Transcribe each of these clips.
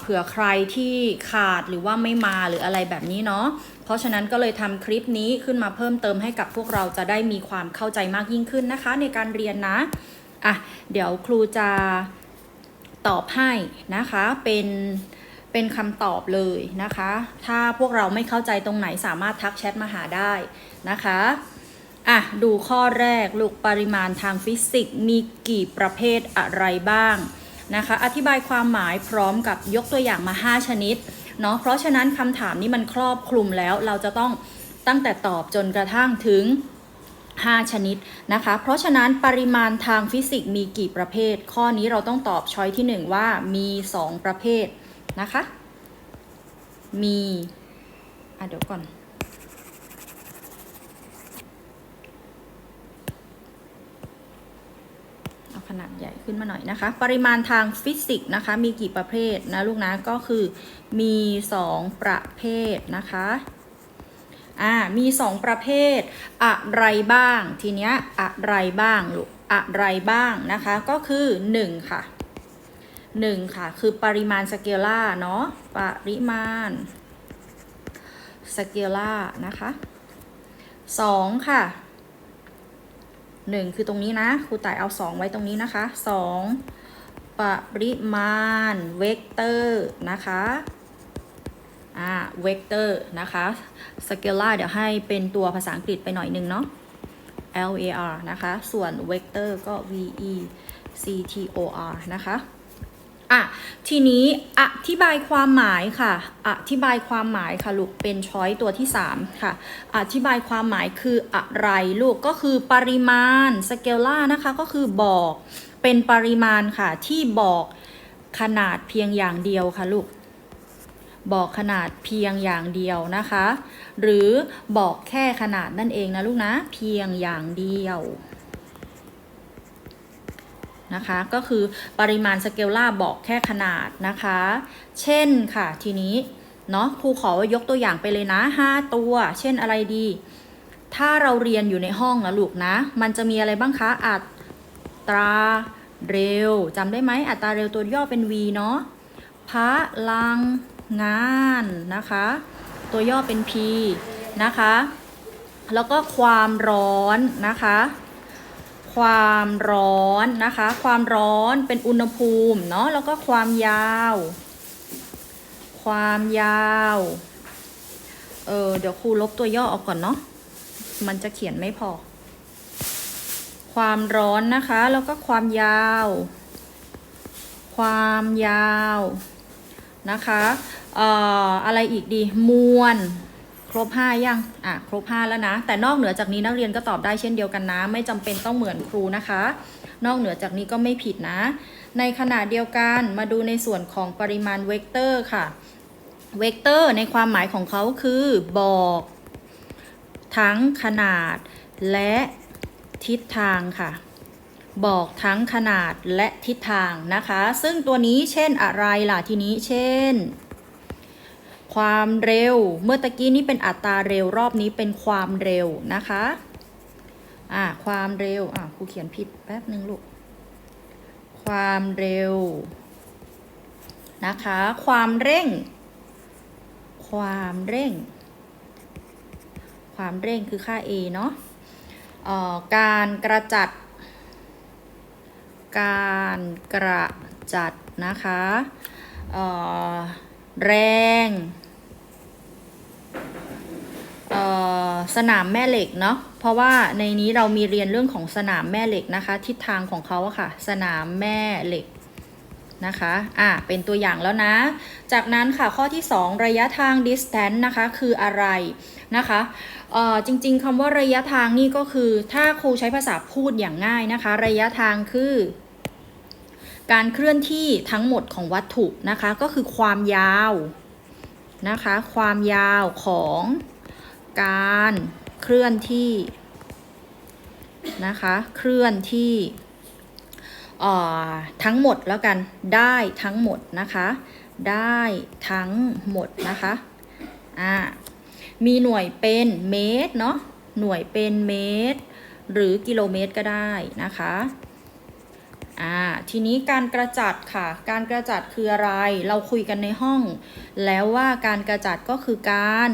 เผื่อใครที่ขาดหรือว่าไม่มาหรืออะไรแบบนี้เนาะ เพราะฉะนั้นก็เลยทำคลิปนี้ขึ้นมาเพิ่มเติมให้กับพวกเราจะได้มีความเข้าใจมากยิ่งขึ้นนะคะ ในการเรียนนะ อะ เดี๋ยวครูจะตอบให้นะคะ เป็นเป็นคำตอบเลยนะคะ ถ้าพวกเราไม่เข้าใจตรงไหนสามารถทักแชทมาหาได้นะคะ อะ ดูข้อแรกลูกปริมาณทางฟิสิกส์มีกี่ประเภทอะไรบ้าง นะคะ อธิบายความหมายพร้อมกับยกตัวอย่างมา 5 ชนิดเนาะเพราะฉะนั้นคำถามนี้มันครอบคลุมแล้วเราจะต้องตั้งแต่ตอบจนกระทั่งถึง 5 ชนิดนะคะ เพราะฉะนั้นปริมาณทางฟิสิกส์มีกี่ประเภท ข้อนี้เราต้องตอบช้อยที่ 1 ว่ามี 2 ประเภทนะคะ มีอะเดี๋ยวก่อน เอา ขนาดใหญ่ขึ้นมาหน่อยนะคะ ปริมาณทางฟิสิกส์นะคะ มีกี่ประเภทนะลูกนะก็คือมี 2 ประเภทนะคะอ่ามี 2 ประเภท อะไรบ้าง ทีเนี้ยอะไรบ้างลูกอะไรบ้างนะคะก็คือ 1 ค่ะ 1 ค่ะ คือปริมาณสเกล่าเนาะปริมาณสเกล่านะคะ 2 ค่ะ หนึ่งคือตรงนี้นะครูต่ายเอาสองไว้ตรงนี้นะคะสองปริมาณเวกเตอร์นะคะอ่าเวกเตอร์นะคะสเกล่าเดี๋ยวให้เป็นตัวภาษาอังกฤษไปหน่อยหนึ่งเนาะ L A R นะคะ ส่วนเวกเตอร์ก็ V E C T O R นะคะ อะทีนี้อธิบายความหมายค่ะ อธิบายความหมายค่ะลูกเป็นช้อยตัวที่ 3 ค่ะ อธิบายความหมายคืออะไรลูกก็คือปริมาณสเกลล่านะคะก็คือบอกเป็นปริมาณค่ะที่บอกขนาดเพียงอย่างเดียวค่ะลูกบอกขนาดเพียงอย่างเดียวนะคะ หรือบอกแค่ขนาดนั่นเองนะลูกนะ เพียงอย่างเดียว นะคะ ก็คือปริมาณสเกลล่าบอกแค่ขนาดนะคะ เช่นค่ะทีนี้เนาะครูขอว่ายกตัวอย่างไปเลยนะ 5 ตัว เช่นอะไรดี ถ้าเราเรียนอยู่ในห้องนะลูกนะ มันจะมีอะไรบ้างคะ อัตราเร็วจำได้ไหมอัตราเร็วตัวย่อเป็น v เนาะพลังงานนะคะ ตัวย่อเป็น p นะคะ แล้วก็ความร้อนนะคะ ความร้อนนะคะ ความร้อนเป็นอุณหภูมิเนาะแล้วก็ความยาว ความยาวเออเดี๋ยวครูลบตัวย่อออกก่อนเนาะมันจะเขียนไม่พอ ความร้อนนะคะ แล้วก็ความยาว ความยาวนะคะเอ่ออะไรอีกดีมวล ครบห้ายังอะครบห้าแล้วนะ แต่นอกเหนือจากนี้นักเรียนก็ตอบได้เช่นเดียวกันนะ ไม่จำเป็นต้องเหมือนครูนะคะ นอกเหนือจากนี้ก็ไม่ผิดนะ ในขณะเดียวกันมาดูในส่วนของปริมาณเวกเตอร์ค่ะ เวกเตอร์ในความหมายของเขาคือบอก ทั้งขนาดและทิศทางค่ะ บอกทั้งขนาดและทิศทางนะคะ ซึ่งตัวนี้เช่นอะไรล่ะทีนี้เช่น ความเร็ว เมื่อตะกี้นี้เป็นอัตราเร็วรอบนี้เป็นความเร็วนะคะ อ่าความเร็ว อ่าครูเขียนผิดแป๊บหนึ่งลูก ความเร็ว นะคะ ความเร่ง ความเร่ง ความเร่งคือค่า a เนาะเอ่อการกระจัด การกระจัดนะคะเอ่อ แรงเอ่อสนามแม่เหล็กเนาะเพราะว่าในนี้เรามีเรียนเรื่องของสนามแม่เหล็กนะคะ ทิศทางของเขาอะค่ะ สนามแม่เหล็กนะคะอะเป็นตัวอย่างแล้วนะ จากนั้นค่ะข้อที่ 2 ระยะทาง distance นะคะ คืออะไรนะคะเอ่อจริงๆคำว่าระยะทางนี่ก็คือถ้าครูใช้ภาษาพูดอย่างง่ายนะคะ ระยะทางคือ การเคลื่อนที่ทั้งหมดของวัตถุนะคะก็คือความยาวนะคะความยาวของการเคลื่อนที่นะคะเคลื่อนที่อ่อทั้งหมดแล้วกันได้ทั้งหมดนะคะได้ทั้งหมดนะคะอ่ามีหน่วยเป็นเมตรเนาะหน่วยเป็นเมตร หรือกิโลเมตรก็ได้นะคะ อ่าทีนี้การกระจัดค่ะ การกระจัดคืออะไร เราคุยกันในห้อง แล้วว่าการกระจัดก็คือการ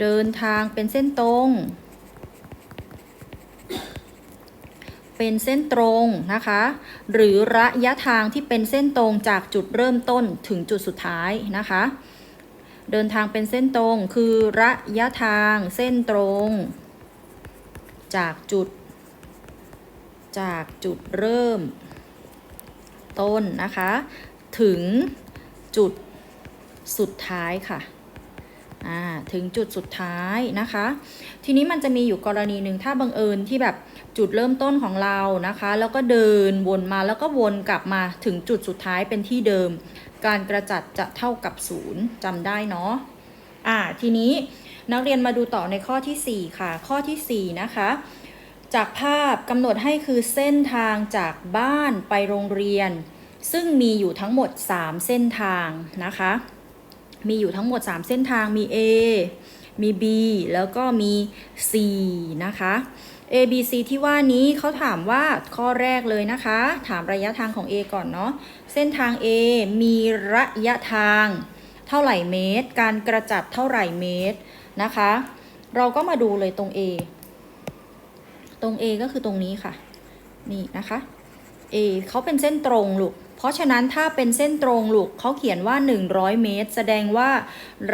เดินทางเป็นเส้นตรง เป็นเส้นตรงนะคะ หรือระยะทางที่เป็นเส้นตรงจากจุดเริ่มต้นถึงจุดสุดท้ายนะคะ เดินทางเป็นเส้นตรงคือระยะทางเส้นตรง จากจุด จากจุดเริ่ม ต้นนะคะ ถึงจุดสุดท้ายค่ะถึงจุดสุดท้ายนะคะ ทีนี้มันจะมีอยู่กรณีหนึ่งถ้าบังเอิญที่แบบจุดเริ่มต้นของเรานะคะ แล้วก็เดินวนมาแล้วก็วนกลับมาถึงจุดสุดท้ายเป็นที่เดิม การกระจัดจะเท่ากับศูนย์จำได้เนาะอ่าทีนี้นักเรียนมาดูต่อในข้อทีสี่4 ค่ะ ข้อทีสี่4 นะคะ จากภาพกำหนดให้คือเส้นทางจากบ้านไปโรงเรียน ซึ่งมีอยู่ทั้งหมด 3 เส้นทางนะคะ มีอยู่ทั้งหมด 3 เส้นทางมี A มี B แล้วก็มี C นะคะ A B C ที่ว่านี้เขาถามว่าข้อแรกเลยนะคะ ถามระยะทางของ A ก่อนเนาะเส้นทาง A มีระยะทาง เท่าไหร่เมตร การกระจัดเท่าไหร่เมตรนะคะ เราก็มาดูเลยตรง A ตรง A ก็คือตรงนี้ค่ะ นี่นะคะ A เขาเป็นเส้นตรงลูก เพราะฉะนั้นถ้าเป็นเส้นตรงลูกเขาเขียนว่า 100 เมตร แสดงว่า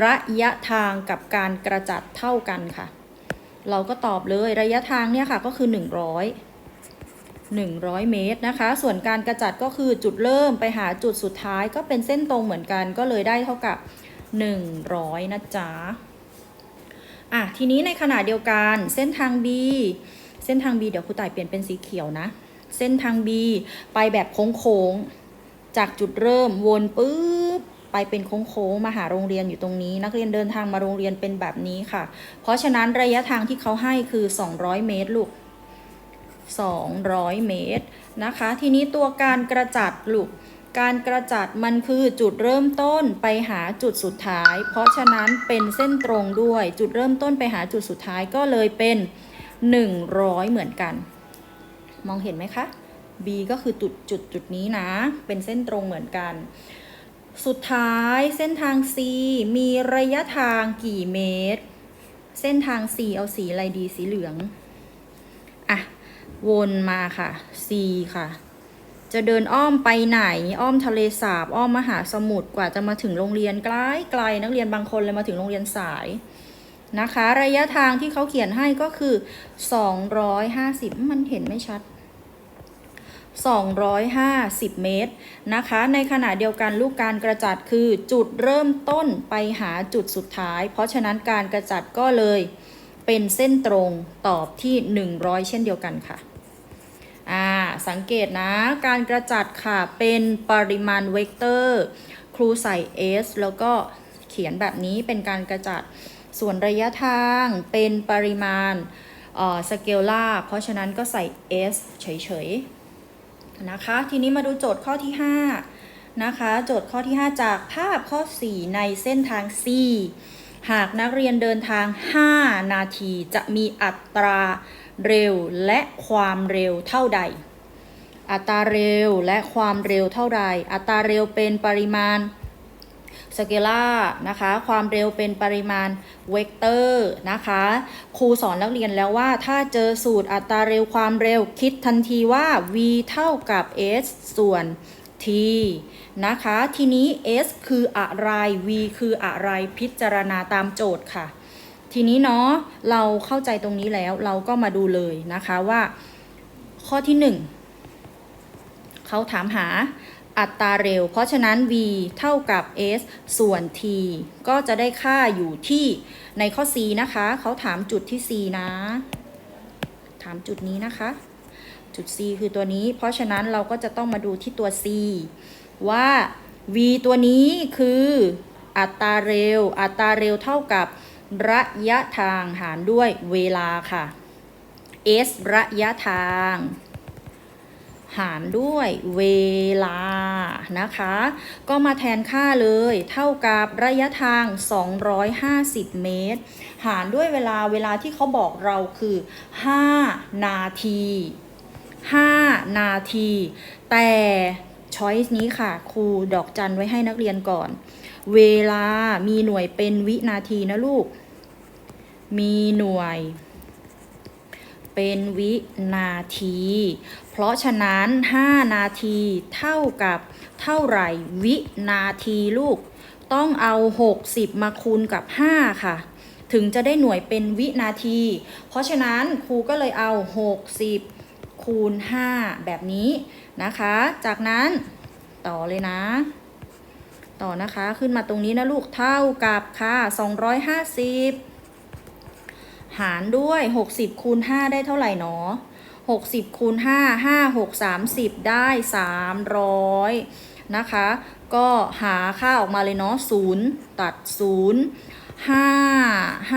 ระยะทางกับการกระจัดเท่ากันค่ะ เราก็ตอบเลยระยะทางเนี่ยค่ะก็คือ 100 100 เมตรนะคะ ส่วนการกระจัดก็คือจุดเริ่มไปหาจุดสุดท้ายก็เป็นเส้นตรงเหมือนกันก็เลยได้เท่ากับ 100 นะจ๊ะอะทีนี้ในขณะเดียวกันเส้นทาง B เส้นทาง B เดี๋ยวครูต่ายเปลี่ยนเป็นสีเขียวนะ เส้นทาง B ไปแบบโค้งๆ จากจุดเริ่มวนปุ๊บไปเป็นโค้งๆมาหาโรงเรียนอยู่ตรงนี้ นักเรียนเดินทางมาโรงเรียนเป็นแบบนี้ค่ะ เพราะฉะนั้นระยะทางที่เขาให้คือ 200 เมตรลูก 200 เมตรนะคะ ทีนี้ตัวการกระจัดลูกการกระจัดมันคือจุดเริ่มต้นไปหาจุดสุดท้าย เพราะฉะนั้นเป็นเส้นตรงด้วย จุดเริ่มต้นไปหาจุดสุดท้ายก็เลยเป็น 100 เหมือนกัน มองเห็นไหมคะ B ก็คือจุดจุดจุดนี้นะ เป็นเส้นตรงเหมือนกัน สุดท้ายเส้นทาง C มีระยะทางกี่เมตร เส้นทาง C เอาสีอะไรดีสีเหลือง อะ วนมาค่ะ C ค่ะจะเดินอ้อมไปไหนอ้อมทะเลสาบ อ้อมมหาสมุทรกว่าจะมาถึงโรงเรียนไกลไกลนักเรียนบางคนเลยมาถึงโรงเรียนสาย นะคะ ระยะทางที่เขาเขียนให้ก็คือ 250 มันเห็นไม่ชัด 250 เมตรนะคะ ในขณะเดียวกันลูกการกระจัดคือจุดเริ่มต้นไปหาจุดสุดท้าย เพราะฉะนั้นการกระจัดก็เลยเป็นเส้นตรงตอบที่ 100 เช่นเดียวกันค่ะอ่าสังเกตนะการกระจัดค่ะเป็นปริมาณเวกเตอร์ ครูใส่ s แล้วก็เขียนแบบนี้เป็นการกระจัด ส่วนระยะทางเป็นปริมาณสเกลล่าเพราะฉะนั้นก็ใส่ s เฉยๆนะคะ ทีนี้มาดูโจทย์ข้อที่ 5 นะคะ โจทย์ข้อที่ 5 จากภาพข้อ 4 ในเส้นทาง C หากนักเรียนเดินทาง 5 นาทีจะมีอัตราเร็วและความเร็วเท่าใด อัตราเร็วและความเร็วเท่าใด อัตราเร็วเป็นปริมาณ สเกล่านะคะ ความเร็วเป็นปริมาณเวกเตอร์นะคะ ครูสอนนักเรียนแล้วว่า ถ้าเจอสูตรอัตราเร็วความเร็วคิดทันทีว่า v เท่ากับ s ส่วน t นะคะ ทีนี้ s คืออะไร v คืออะไรพิจารณาตามโจทย์ค่ะ ทีนี้เนาะเราเข้าใจตรงนี้แล้วเราก็มาดูเลยนะคะว่า ข้อที่ 1เขาถามหา อัตราเร็ว เพราะฉะนั้น v เท่ากับ s ส่วน t ก็จะได้ค่าอยู่ที่ในข้อ c นะคะ เขาถามจุดที่ c นะ ถามจุดนี้นะคะ จุด c คือตัวนี้ เพราะฉะนั้นเราก็จะต้องมาดูที่ตัว c ว่า v ตัวนี้คืออัตราเร็ว อัตราเร็วเท่ากับระยะทางหารด้วยเวลาค่ะ s ระยะทาง หารด้วยเวลานะคะ ก็มาแทนค่าเลย เท่ากับระยะทาง 250 เมตร หารด้วยเวลาเวลาที่เขาบอกเราคือ 5 นาที 5 นาที แต่ช้อยส์นี้ค่ะ ครูดอกจันไว้ให้นักเรียนก่อน เวลามีหน่วยเป็นวินาทีนะลูก มีหน่วยเป็นวินาที เพราะฉะนั้น 5 นาทีเท่ากับเท่าไหร่วินาทีลูก ต้องเอา 60 มาคูณกับ 5 ค่ะ ถึงจะได้หน่วยเป็นวินาที เพราะฉะนั้นครูก็เลยเอา 60 คูณ 5 แบบนี้นะคะ จากนั้นต่อเลยนะ ต่อนะคะขึ้นมาตรงนี้นะลูกเท่ากับค่ะ 250 หารด้วย 60คูณ5ได้เท่าไหร่หนอ 60คูณ5 5 6 30 ได้ 300 นะคะ ก็หาค่าออกมาเลยเนาะ0ตัด 0 5 5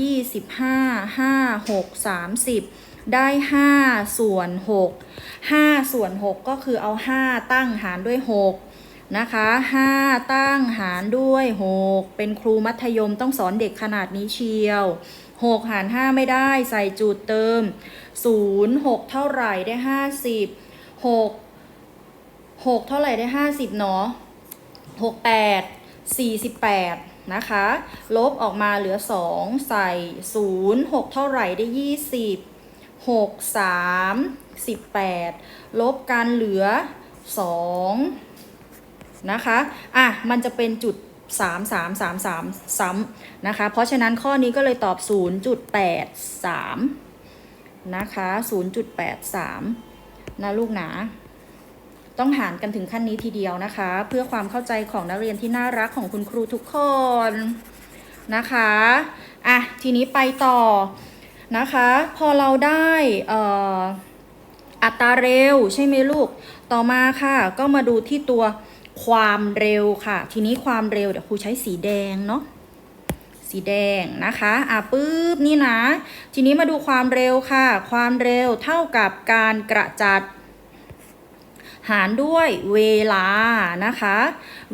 25 5 6 30ได้5ส่วน6 5ส่วน6ก็คือเอา 5 ตั้งหารด้วย6นะคะ5ตั้งหารด้วย 6 เป็นครูมัธยมต้องสอนเด็กขนาดนี้เชียว 6 หาร 5 ไม่ได้ใส่จุดเติม 0 6 เท่าไหร่ได้ 50 6 6 เท่าไหร่ได้ 50เนาะ6 8 48 นะคะ ลบออกมาเหลือ 2 ใส่ 0 6 เท่าไหร่ได้ 20 6 3 18 ลบกันเหลือ 2 นะคะ อะ มันจะเป็นจุด 3 3 3 3 ซ้ำนะคะ เพราะฉะนั้นข้อนี้ก็เลยตอบ 0.83 นะคะ 0.83 นะลูกนะต้องหารกันถึงขั้นนี้ทีเดียวนะคะ เพื่อความเข้าใจของนักเรียนที่น่ารักของคุณครูทุกคนนะคะ อะ ทีนี้ไปต่อนะคะ พอเราได้เอ่ออัตราเร็วใช่ไหมลูก ต่อมาค่ะ ก็มาดูที่ตัว ความเร็วค่ะ ทีนี้ความเร็วเดี๋ยวครูใช้สีแดงเนาะสีแดงนะคะ อะปุ๊บนี่นะ ทีนี้มาดูความเร็วค่ะ ความเร็วเท่ากับการกระจัด หารด้วยเวลานะคะ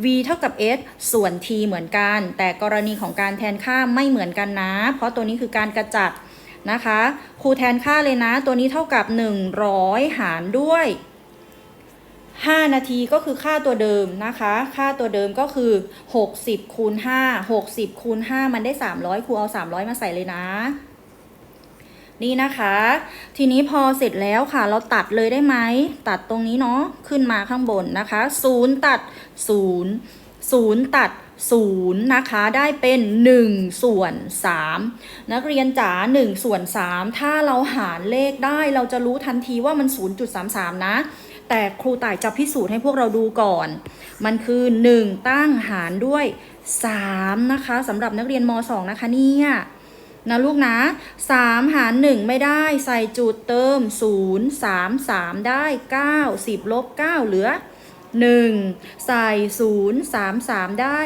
v เท่ากับ s ส่วน t เหมือนกัน แต่กรณีของการแทนค่าไม่เหมือนกันนะ เพราะตัวนี้คือการกระจัดนะคะ ครูแทนค่าเลยนะ ตัวนี้เท่ากับ 100 หารด้วย 5 นาทีก็คือค่าตัวเดิมนะคะ ค่าตัวเดิมก็คือ 60คูณ5 60คูณ5มันได้ 300ครูเอา 300 มาใส่เลยนะ นี่นะคะ ทีนี้พอเสร็จแล้วค่ะ เราตัดเลยได้ไหม ตัดตรงนี้เนาะขึ้นมาข้างบนนะคะ0ตัด0 0 ตัด 0 นะคะ ได้เป็น 1 ส่วน 3 นักเรียนจ๋า1ส่วน 3 ถ้าเราหารเลขได้เราจะรู้ทันทีว่ามัน 0.33 นะ แต่ครูต่ายจะพิสูจน์ให้พวกเราดูก่อน มันคือ 1 ตั้งหารด้วย 3 นะคะสำหรับนักเรียนม 2 นะคะเนี่ยนะลูกนะ 3 หาร 1 ไม่ได้ใส่จุดเติม 0 3 3 ได้ 9 10ลบ9เหลือ 1 ใส่ 0 3 3 ได้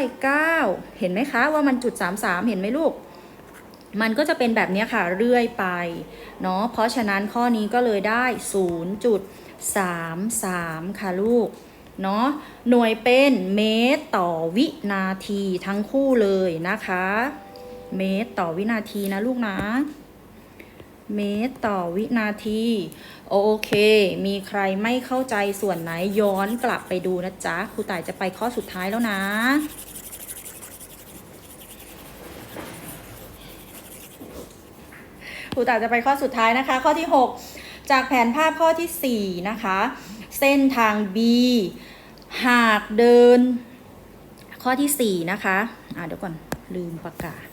9 เห็นไหมคะว่ามันจุด 33 เห็นไหมลูก มันก็จะเป็นแบบนี้ค่ะเรื่อยไปเนาะเพราะฉะนั้นข้อนี้ก็เลยได้ 3 3 ค่ะลูก เนาะหน่วยเป็นเมตรต่อวินาทีทั้งคู่เลยนะคะ เมตรต่อวินาทีนะลูกนะ เมตรต่อวินาที โอเค มีใครไม่เข้าใจส่วนไหนย้อนกลับไปดูนะจ๊ะครูต่ายจะไปข้อสุดท้ายแล้วนะครูต่ายจะไปข้อสุดท้ายนะคะ ข้อที่ 6 จากแผนภาพข้อที่ 4 นะคะ เส้นทาง B หากเดิน ข้อที่ 4 นะคะอ่าเดี๋ยวก่อนลืมประกาศ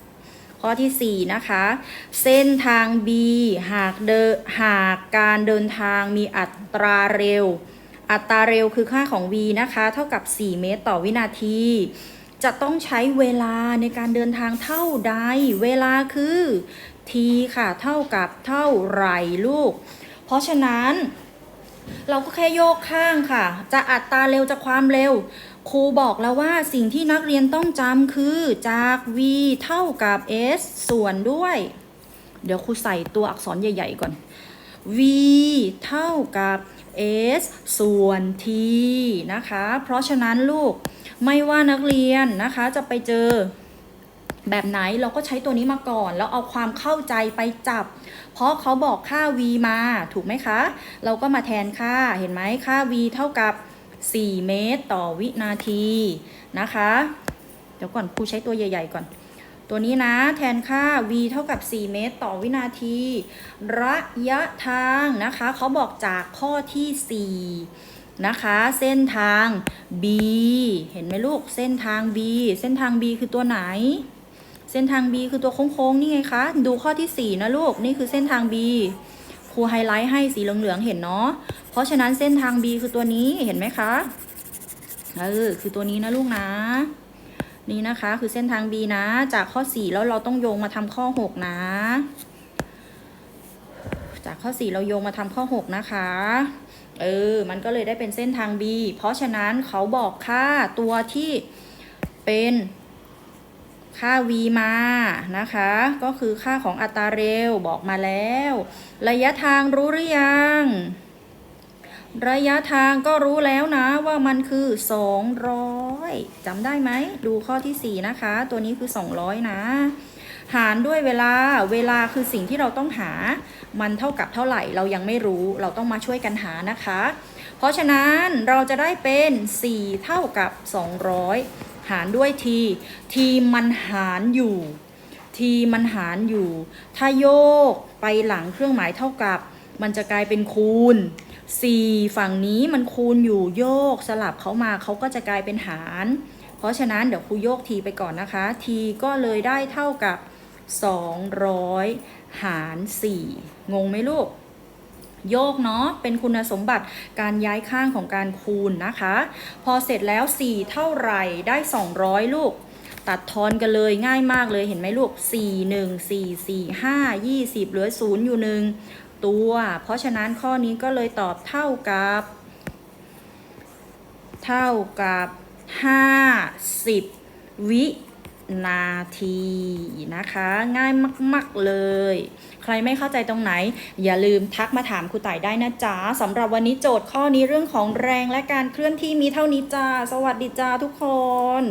ข้อที่ 4 นะคะ เส้นทาง B หากเดหากการเดินทางมีอัตราเร็ว อัตราเร็วคือค่าของ v นะคะ เท่ากับ 4 เมตรต่อวินาที จะต้องใช้เวลาในการเดินทางเท่าใด เวลาคือ t ค่ะ เท่ากับเท่าไหร่ลูก เพราะฉะนั้น เราก็แค่โยกข้างค่ะ จะอัตราเร็วจะความเร็ว ครูบอกแล้วว่าสิ่งที่นักเรียนต้องจำคือจาก v เท่ากับ s ส่วนด้วย เดี๋ยวครูใส่ตัวอักษรใหญ่ ๆ ก่อน v เท่ากับ s ส่วน t นะคะ เพราะฉะนั้นลูกไม่ว่านักเรียนนะคะจะไปเจอ แบบไหนเราก็ใช้ตัวนี้มาก่อน แล้วเอาความเข้าใจไปจับ เพราะเขาบอกค่า v มาถูกไหมคะ เราก็มาแทนค่าเห็นไหมค่า v เท่ากับ 4 เมตรต่อวินาทีนะคะ เดี๋ยวก่อนครูใช้ตัวใหญ่ ๆ ก่อน ตัวนี้นะแทนค่า v เท่ากับ 4 เมตรต่อวินาที ระยะทางนะคะเขาบอกจากข้อที่ 4นะคะเส้นทาง b เห็นไหมลูกเส้นทาง b เส้นทาง b คือตัวไหน เส้นทาง b คือตัวโค้งๆนี่ไงคะ ดูข้อที่ 4 นะลูก นี่คือเส้นทาง b ครูไฮไลท์ให้สีเหลืองๆเห็นเนาะ เพราะฉะนั้นเส้นทาง b คือตัวนี้เห็นไหมคะ เออ คือตัวนี้นะลูกนะ นี่นะคะคือเส้นทาง b นะ จากข้อ 4 แล้วเราต้องโยงมาทำข้อ 6 นะ จากข้อ 4 เราโยงมาทำข้อ 6 นะคะเออ มันก็เลยได้เป็นเส้นทาง b เพราะฉะนั้นเขาบอกค่าตัวที่เป็น ค่า v มานะคะ ก็คือค่าของอัตราเร็วบอกมาแล้ว ระยะทางรู้หรือยัง ระยะทางก็รู้แล้วนะว่ามันคือ 200จำได้ไหม ดูข้อที่ 4 นะคะ ตัวนี้คือ 200 นะ หารด้วยเวลาเวลาคือสิ่งที่เราต้องหา มันเท่ากับเท่าไหร่เรายังไม่รู้เราต้องมาช่วยกันหานะคะ เพราะฉะนั้นเราจะได้เป็น 4 เท่ากับ 200 หารด้วย t t มันหารอยู่ t มันหารอยู่ ถ้าโยกไปหลังเครื่องหมายเท่ากับ มันจะกลายเป็นคูณ 4 ฝั่งนี้มันคูณอยู่โยกสลับเขามาเขาก็จะกลายเป็นหาร เพราะฉะนั้นเดี๋ยวครูโยก t ไปก่อนนะคะ t ก็เลยได้เท่ากับ 200 หาร 4 งงไหมลูก โยกเนาะเป็นคุณสมบัติการย้ายข้างของการคูณนะคะ พอเสร็จแล้ว 4 เท่าไหร่ได้ 200 ลูก ตัดทอนกันเลยง่ายมากเลยเห็นไหมลูก 4 1 4 4 5 20 เหลือ 0 อยู่หนึ่งตัว เพราะฉะนั้นข้อนี้ก็เลยตอบเท่ากับ เท่ากับ 50 วินาทีนะคะ ง่ายมาก ๆ เลย ครไม่เข้าใจตรงไหน อย่าลืมทักมาถามครูต่ายได้นะจ๊ะสำหรับวันนี้โจทย์ข้อนี้เรื่องของแรงและการเคลื่อนที่มีเท่านี้จ้า สวัสดีจ้าทุกคน